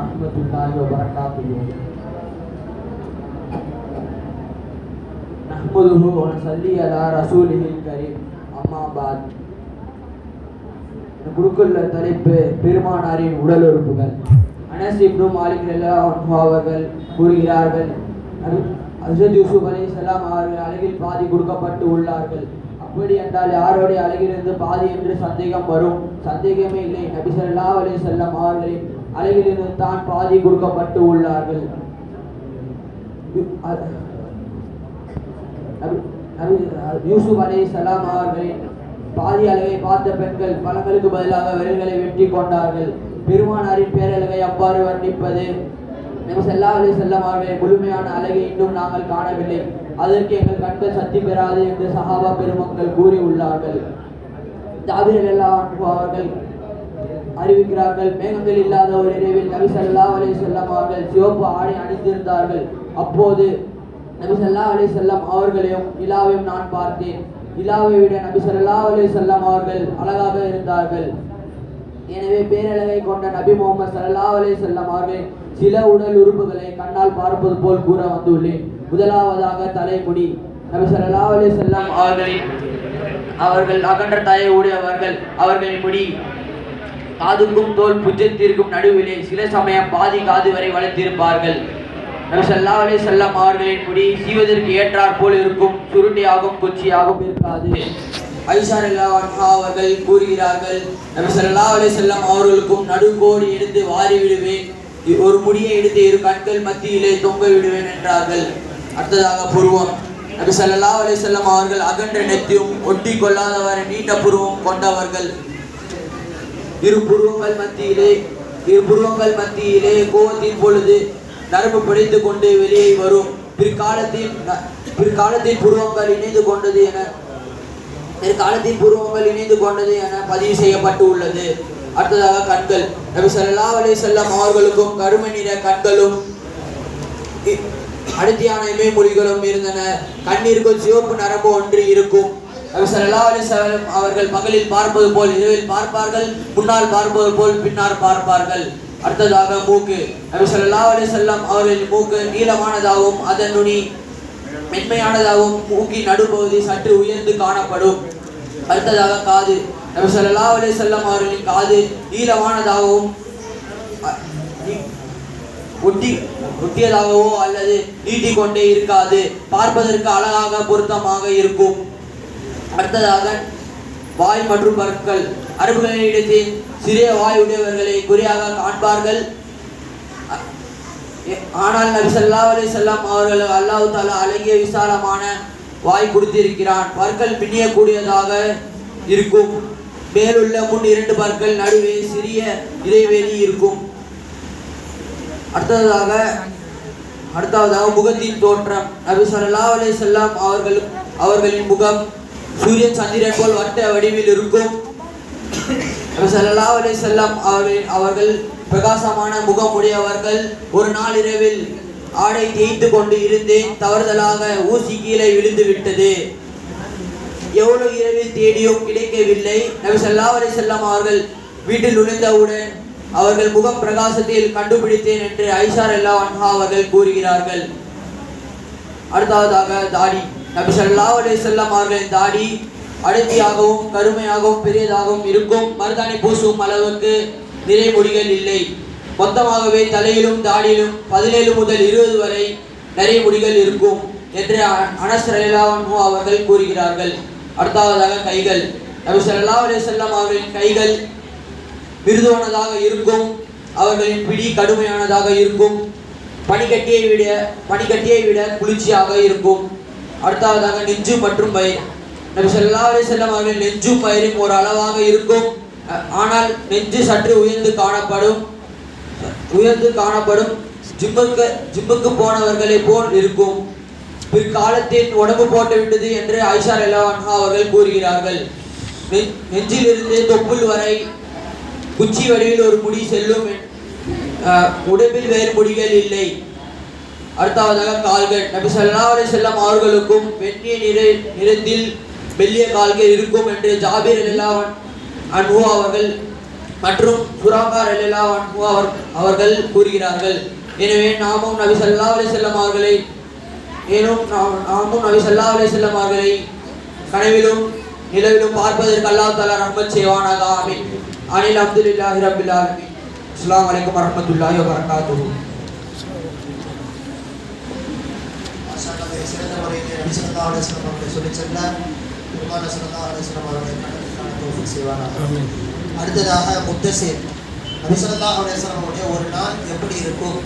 ورحمة الله وبركاته نحمده ونصلي على رسوله الكريم أما بعد இந்த குழுக்குள்ள தலைப்பு பெருமானாரின் உடல் உறுப்புகள் அனஸ் இப்னு மாலிக் ரலியல்லாஹு அன்ஹு அவர்கள் கூறுகிறார்கள் ஹஜ்ரத் யூசுப் அலைஹிஸ்ஸலாம் அவர்கள் அழகில் பாதி கொடுக்கப்பட்டு உள்ளார்கள் அப்படி என்றால் யாருடைய அழகிலிருந்து பாதி என்று சந்தேகம் வரும் சந்தேகமே இல்லை நபி ஸல்லல்லாஹு அலைஹி வஸல்லம் அவர்களின் அளவிலிருந்து தான் பாதி கொடுக்கப்பட்டு உள்ளார்கள். யூசுப் அலை சலாம் அவர்களின் பாதி அளவை பார்த்த பெண்கள் பழங்களுக்கு பதிலாக விரல்களை வெட்டி கொண்டார்கள். பெருமானாரின் பேரழகை அவ்வாறு வர்ணிப்பது நபி ஸல்லல்லாஹு அலைஹி அவர்களின் முழுமையான அழகை இன்னும் நாங்கள் காணவில்லை. அதற்கு எங்கள் கண்கள் சக்தி பெறாது என்று சஹாபா பெருமக்கள் கூறி உள்ளார்கள் ஜாபிர் அவர்கள் அறிவிக்கிறார்கள். மேகங்கள் இல்லாத ஒரு இரவில் நபி ஸல்லல்லாஹு அலே செல்லம் அவர்கள் சிவப்பு ஆடை அணிந்திருந்தார்கள். அப்போது நபி ஸல்லல்லாஹு அலே செல்லம் அவர்களையும் நிலாவையும் நான் பார்த்தேன். நிலாவை விட நபி ஸல்லல்லாஹு அலே செல்லம் அவர்கள் அழகாக இருந்தார்கள். எனவே பேரழகை கொண்ட நபி முகமது சல்லா அலே செல்லம் அவர்கள் சில உடல் உறுப்புகளை கண்ணால் பார்ப்பது போல் கூற வந்துள்ளேன். முதலாவதாக தலைமுடி. நபி சல்லா அலே செல்லம் அவர்களின் அவர்கள் அகன்ற தாயை உடையவர்கள் அவர்களின் முடி. காதுக்கும் தோல் புஜத்திற்கும் நடுவிலே சில சமயம் பாதி காது வரை வளர்த்திருப்பார்கள் நபி ஸல்லல்லாஹு அலைஹி அவர்களின் முடி சீவதற்கு ஏற்றாற் போல் இருக்கும் சுருட்டியாகவும் குச்சியாகவும் இருக்காது. ஐஷா அவர்கள் கூறுகிறார்கள் நபி ஸல்லல்லாஹு அலைஹி வஸல்லம் அவர்களுக்கும் நடுக்கோடு எடுத்து வாரி விடுவேன் ஒரு முடியை எடுத்து இரு கண்கள் மத்தியிலே தொங்க விடுவேன் என்றார்கள். அடுத்ததாக புருவம். நபி ஸல்லல்லாஹு அலைஹி அவர்கள் அகன்ற நெத்தியும் ஒட்டி கொள்ளாதவரை நீண்ட புருவம் கொண்டவர்கள். இரு புருவங்கள் மத்தியிலே இரு புருவங்கள் மத்தியிலே கோவத்தின் பொழுது நரம்பு பிடித்து கொண்டு வெளியே வரும். பிற்காலத்தில் பிற்காலத்தில் புருவங்கள் இணைந்து கொண்டது என பிற்காலத்தில் புருவங்கள் இணைந்து கொண்டது என பதிவு செய்யப்பட்டு உள்ளது. அடுத்ததாக கண்கள். நபி சல்லா அலி செல்லம் அவர்களுக்கும் கருமை நிற கண்களும் இ- அடர்த்தியான இமைமொழிகளும் இருந்தன. கண்ணீருக்குள் சிவப்பு நரம்பு ஒன்று இருக்கும். நபி ஸல்லல்லாஹு அவர்கள் பகலில் பார்ப்பது போல் இரவில் பார்ப்பார்கள் முன்னால் பார்ப்பது போல் பின்னால் பார்ப்பார்கள். அடுத்ததாக மூக்கு. நபி ஸல்லல்லாஹு அலைஹி அவர்களின் மூக்கு நீளமானதாகவும் அதன் நுனி மென்மையானதாகவும் மூக்கின் நடுப்பகுதி சற்று உயர்ந்து காணப்படும். அடுத்ததாக காது. நபி ஸல்லல்லாஹு செல்லம் அவர்களின் காது நீளமானதாகவும் ஒட்டி ஒட்டியதாகவோ அல்லது நீட்டிக்கொண்டே இருக்காது. பார்ப்பதற்கு அழகாக பொருத்தமாக இருக்கும். அடுத்ததாக வாய் மற்றும் பற்கள். அரபுகளிடத்தில் சிறிய வாய் உடையவர்களை குறியாக காண்பார்கள். ஆனால் நபி சல்லா அலி செல்லாம் அவர்கள் அல்லாஹு தாலா அழகிய விசாலமான வாய் கொடுத்திருக்கிறான். பற்கள் பின்னியக்கூடியதாக இருக்கும். மேலுள்ள முன் இரண்டு பற்கள் நடுவே சிறிய இடைவெளி இருக்கும். அடுத்ததாக அடுத்ததாக முகத்தின் தோற்றம். நபி சல்லா அலி செல்லாம் அவர்கள் அவர்களின் முகம் சூரியன் சந்திரன் போல் வட்ட வடிவில் இருக்கும். நபி ஸல்லல்லாஹு செல்லம் அவர்கள் அவர்கள் பிரகாசமான முகம் உடையவர்கள். ஒரு நாள் இரவில் ஆடை தேய்த்து கொண்டு இருந்தேன். தவறுதலாக ஊசி கீழே விழுந்து விட்டது. எவ்வளவு இரவில் தேடியும் கிடைக்கவில்லை. நபி சல்லா அலைஹி செல்லம் அவர்கள் வீட்டில் நுழைந்தவுடன் அவர்கள் முகம் பிரகாசத்தில் கண்டுபிடித்தேன் என்று ஐஷா அல்லா அன்ஹா அவர்கள் கூறுகிறார்கள். அடுத்ததாக தாடி. நபி சல்லா அலைஹி செல்லம் அவர்களின் தாடி அடர்த்தியாகவும் கருமையாகவும் பெரியதாகவும் இருக்கும். மருதாணி பூசும் அளவுக்கு நிறை முடிகள் இல்லை. மொத்தமாகவே தலையிலும் தாடியிலும் பதினேழு முதல் இருபது வரை நிறைய முடிகள் இருக்கும் என்று அ- அனஸ் அவர்கள் கூறுகிறார்கள். அடுத்தாவதாக கைகள். நபி சல்லா அலைஹி செல்லம் அவர்களின் கைகள் மிருதுவானதாக இருக்கும். அவர்களின் பிடி கடுமையானதாக இருக்கும். பனிக்கட்டியை விட பனிக்கட்டியை விட குளிர்ச்சியாக இருக்கும். அடுத்ததாக நெஞ்சு மற்றும் பயிர். நபி சொல்லா அலி செல்லம் அவர்கள் நெஞ்சும் பயிரும் ஒரு அளவாக இருக்கும். ஆனால் நெஞ்சு சற்று உயர்ந்து காணப்படும். உயர்ந்து காணப்படும். ஜிம்முக்கு ஜிம்முக்கு போனவர்களை போல் இருக்கும். பிற்காலத்தில் உடம்பு போட்டுவிட்டது என்று ஐஷா ரலியல்லாஹு அவர்கள் கூறுகிறார்கள். நெஞ்சிலிருந்து தொப்புள் வரை குச்சி வடிவில் ஒரு முடி செல்லும். உடம்பில் வேறு முடிகள் இல்லை. அடுத்தாவதாக கால்கள். நபி ஸல்லல்லாஹு அலைஹி அவர்களுக்கும் வெண்ணிய நிறை நிறத்தில் வெள்ளிய கால்கள் இருக்கும் என்று ஜாபீர் அலிலாவன் அன்பு அவர்கள் மற்றும் சுராகார் எல்லாம் அவர் அவர்கள் கூறுகிறார்கள். எனவே நாமும் நபி ஸல்லல்லாஹு அலைஹி அவர்களை ஏனும் நாம் நாமும் நபி ஸல்லல்லாஹு அலைஹி வஸல்லம் அவர்களை கனவிலும் நிலவிலும் பார்ப்பதற்கு அல்லாஹ் தலா ரஹ்மத் செய்வானாக. ஆமீன். அனில் அப்துலில்லாஹி ரபில் ஆலமீன். அஸ்லாம் வலைக்கம் வரமத்துல்லாஹி வபரகாத்துஹு. மாஷாஅல்லாஹ் சிறந்த முறையில் நபி ஸல்லல்லாஹு அலைஹி வஸல்லம் அவர்களை செல்ல பெருமாள் ஸல்லல்லாஹு அலைஹி வஸல்லம் அவர்களை கடமைக்கான தௌஃபீக் செய்வானாக அடுத்ததாக முத்தசிர் நபி ஸல்லல்லாஹு அலைஹி வஸல்லம் அவருடைய ஒரு நாள் எப்படி இருக்கும்?